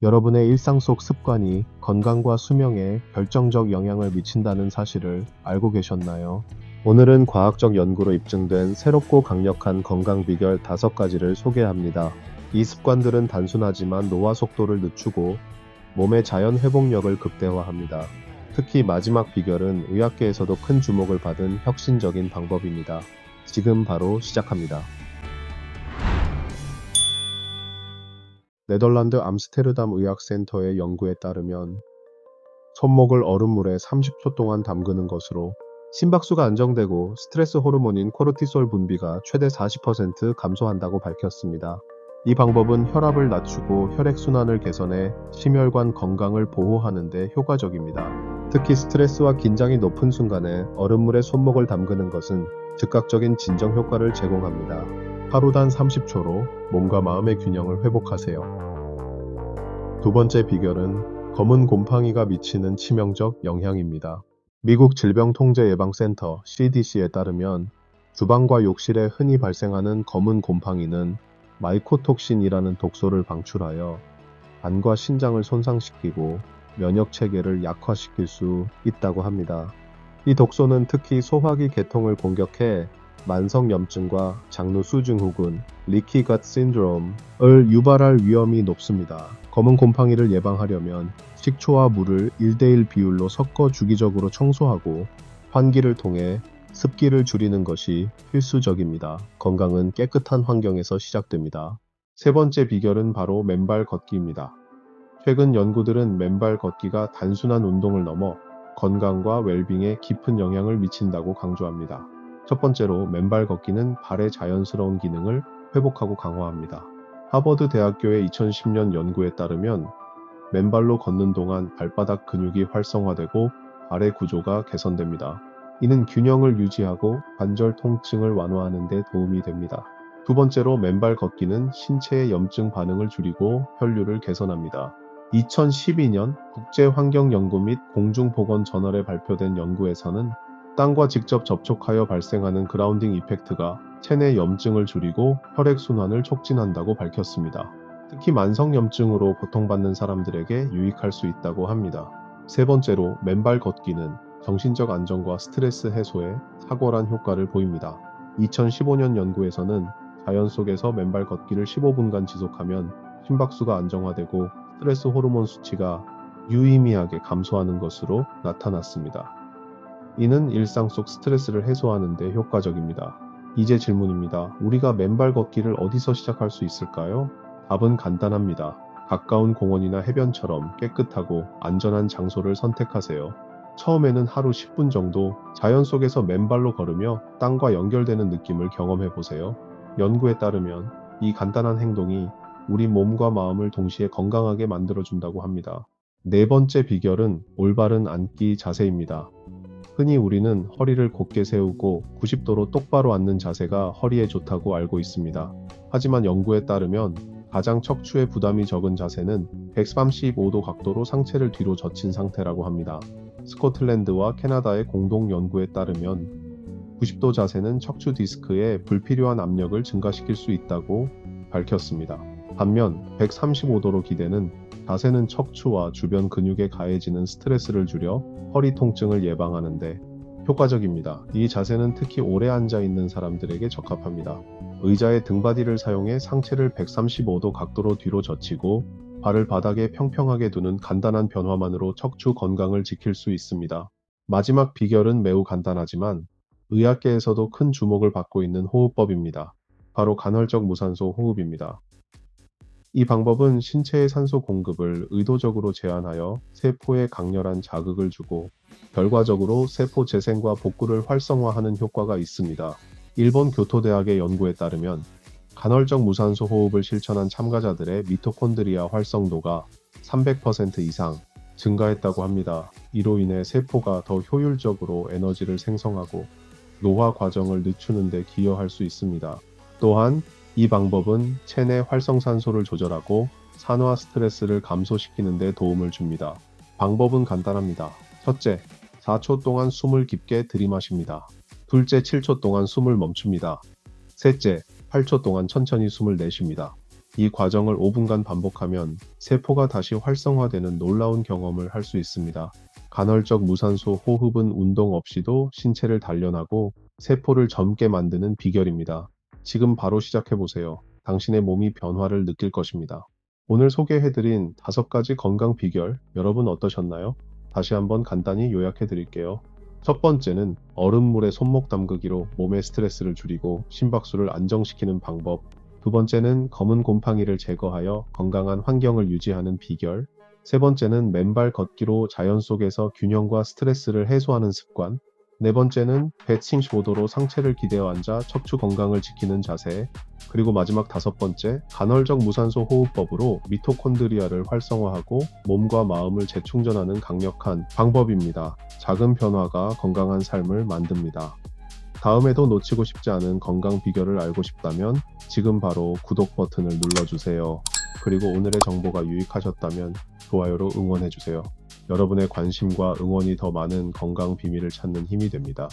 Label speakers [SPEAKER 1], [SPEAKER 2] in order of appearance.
[SPEAKER 1] 여러분의 일상 속 습관이 건강과 수명에 결정적 영향을 미친다는 사실을 알고 계셨나요? 오늘은 과학적 연구로 입증된 새롭고 강력한 건강 비결 5가지를 소개합니다. 이 습관들은 단순하지만 노화 속도를 늦추고 몸의 자연 회복력을 극대화합니다. 특히 마지막 비결은 의학계에서도 큰 주목을 받은 혁신적인 방법입니다. 지금 바로 시작합니다. 네덜란드 암스테르담 의학센터의 연구에 따르면 손목을 얼음물에 30초 동안 담그는 것으로 심박수가 안정되고 스트레스 호르몬인 코르티솔 분비가 최대 40% 감소한다고 밝혔습니다. 이 방법은 혈압을 낮추고 혈액순환을 개선해 심혈관 건강을 보호하는 데 효과적입니다. 특히 스트레스와 긴장이 높은 순간에 얼음물에 손목을 담그는 것은 즉각적인 진정 효과를 제공합니다. 하루 단 30초로 몸과 마음의 균형을 회복하세요. 두 번째 비결은 검은 곰팡이가 미치는 치명적 영향입니다. 미국 질병통제예방센터 CDC에 따르면 주방과 욕실에 흔히 발생하는 검은 곰팡이는 마이코톡신이라는 독소를 방출하여 간과 신장을 손상시키고 면역 체계를 약화시킬 수 있다고 합니다. 이 독소는 특히 소화기 계통을 공격해 만성 염증과 장루 수증후군, 리키갓 신드롬을 유발할 위험이 높습니다. 검은 곰팡이를 예방하려면 식초와 물을 1대1 비율로 섞어 주기적으로 청소하고 환기를 통해 습기를 줄이는 것이 필수적입니다. 건강은 깨끗한 환경에서 시작됩니다. 세 번째 비결은 바로 맨발 걷기입니다. 최근 연구들은 맨발 걷기가 단순한 운동을 넘어 건강과 웰빙에 깊은 영향을 미친다고 강조합니다. 첫 번째로 맨발 걷기는 발의 자연스러운 기능을 회복하고 강화합니다. 하버드 대학교의 2010년 연구에 따르면 맨발로 걷는 동안 발바닥 근육이 활성화되고 발의 구조가 개선됩니다. 이는 균형을 유지하고 관절 통증을 완화하는 데 도움이 됩니다. 두 번째로 맨발 걷기는 신체의 염증 반응을 줄이고 혈류를 개선합니다. 2012년 국제환경연구 및 공중보건저널에 발표된 연구에서는 땅과 직접 접촉하여 발생하는 그라운딩 이펙트가 체내 염증을 줄이고 혈액순환을 촉진한다고 밝혔습니다. 특히 만성염증으로 고통받는 사람들에게 유익할 수 있다고 합니다. 세 번째로 맨발 걷기는 정신적 안정과 스트레스 해소에 탁월한 효과를 보입니다. 2015년 연구에서는 자연 속에서 맨발 걷기를 15분간 지속하면 심박수가 안정화되고 스트레스 호르몬 수치가 유의미하게 감소하는 것으로 나타났습니다. 이는 일상 속 스트레스를 해소하는 데 효과적입니다. 이제 질문입니다. 우리가 맨발 걷기를 어디서 시작할 수 있을까요? 답은 간단합니다. 가까운 공원이나 해변처럼 깨끗하고 안전한 장소를 선택하세요. 처음에는 하루 10분 정도 자연 속에서 맨발로 걸으며 땅과 연결되는 느낌을 경험해 보세요. 연구에 따르면 이 간단한 행동이 우리 몸과 마음을 동시에 건강하게 만들어준다고 합니다. 네 번째 비결은 올바른 앉기 자세입니다. 흔히 우리는 허리를 곧게 세우고 90도로 똑바로 앉는 자세가 허리에 좋다고 알고 있습니다. 하지만 연구에 따르면 가장 척추에 부담이 적은 자세는 135도 각도로 상체를 뒤로 젖힌 상태라고 합니다. 스코틀랜드와 캐나다의 공동 연구에 따르면 90도 자세는 척추 디스크에 불필요한 압력을 증가시킬 수 있다고 밝혔습니다. 반면 135도로 기대는 자세는 척추와 주변 근육에 가해지는 스트레스를 줄여 허리 통증을 예방하는데 효과적입니다. 이 자세는 특히 오래 앉아 있는 사람들에게 적합합니다. 의자의 등받이를 사용해 상체를 135도 각도로 뒤로 젖히고 발을 바닥에 평평하게 두는 간단한 변화만으로 척추 건강을 지킬 수 있습니다. 마지막 비결은 매우 간단하지만 의학계에서도 큰 주목을 받고 있는 호흡법입니다. 바로 간헐적 무산소 호흡입니다. 이 방법은 신체의 산소 공급을 의도적으로 제한하여 세포에 강렬한 자극을 주고 결과적으로 세포 재생과 복구를 활성화하는 효과가 있습니다. 일본 교토대학의 연구에 따르면 간헐적 무산소 호흡을 실천한 참가자들의 미토콘드리아 활성도가 300% 이상 증가했다고 합니다. 이로 인해 세포가 더 효율적으로 에너지를 생성하고 노화 과정을 늦추는 데 기여할 수 있습니다. 또한 이 방법은 체내 활성산소를 조절하고 산화 스트레스를 감소시키는 데 도움을 줍니다. 방법은 간단합니다. 첫째, 4초 동안 숨을 깊게 들이마십니다. 둘째, 7초 동안 숨을 멈춥니다. 셋째, 8초 동안 천천히 숨을 내쉽니다. 이 과정을 5분간 반복하면 세포가 다시 활성화되는 놀라운 경험을 할 수 있습니다. 간헐적 무산소 호흡은 운동 없이도 신체를 단련하고 세포를 젊게 만드는 비결입니다. 지금 바로 시작해보세요. 당신의 몸이 변화를 느낄 것입니다. 오늘 소개해드린 다섯 가지 건강 비결, 여러분 어떠셨나요? 다시 한번 간단히 요약해드릴게요. 첫 번째는 얼음물에 손목 담그기로 몸의 스트레스를 줄이고 심박수를 안정시키는 방법. 두 번째는 검은 곰팡이를 제거하여 건강한 환경을 유지하는 비결. 세 번째는 맨발 걷기로 자연 속에서 균형과 스트레스를 해소하는 습관. 네 번째는 175도로 상체를 기대어 앉아 척추 건강을 지키는 자세. 그리고 마지막 다섯 번째, 간헐적 무산소 호흡법으로 미토콘드리아를 활성화하고 몸과 마음을 재충전하는 강력한 방법입니다. 작은 변화가 건강한 삶을 만듭니다. 다음에도 놓치고 싶지 않은 건강 비결을 알고 싶다면 지금 바로 구독 버튼을 눌러주세요. 그리고 오늘의 정보가 유익하셨다면 좋아요로 응원해주세요. 여러분의 관심과 응원이 더 많은 건강 비밀을 찾는 힘이 됩니다.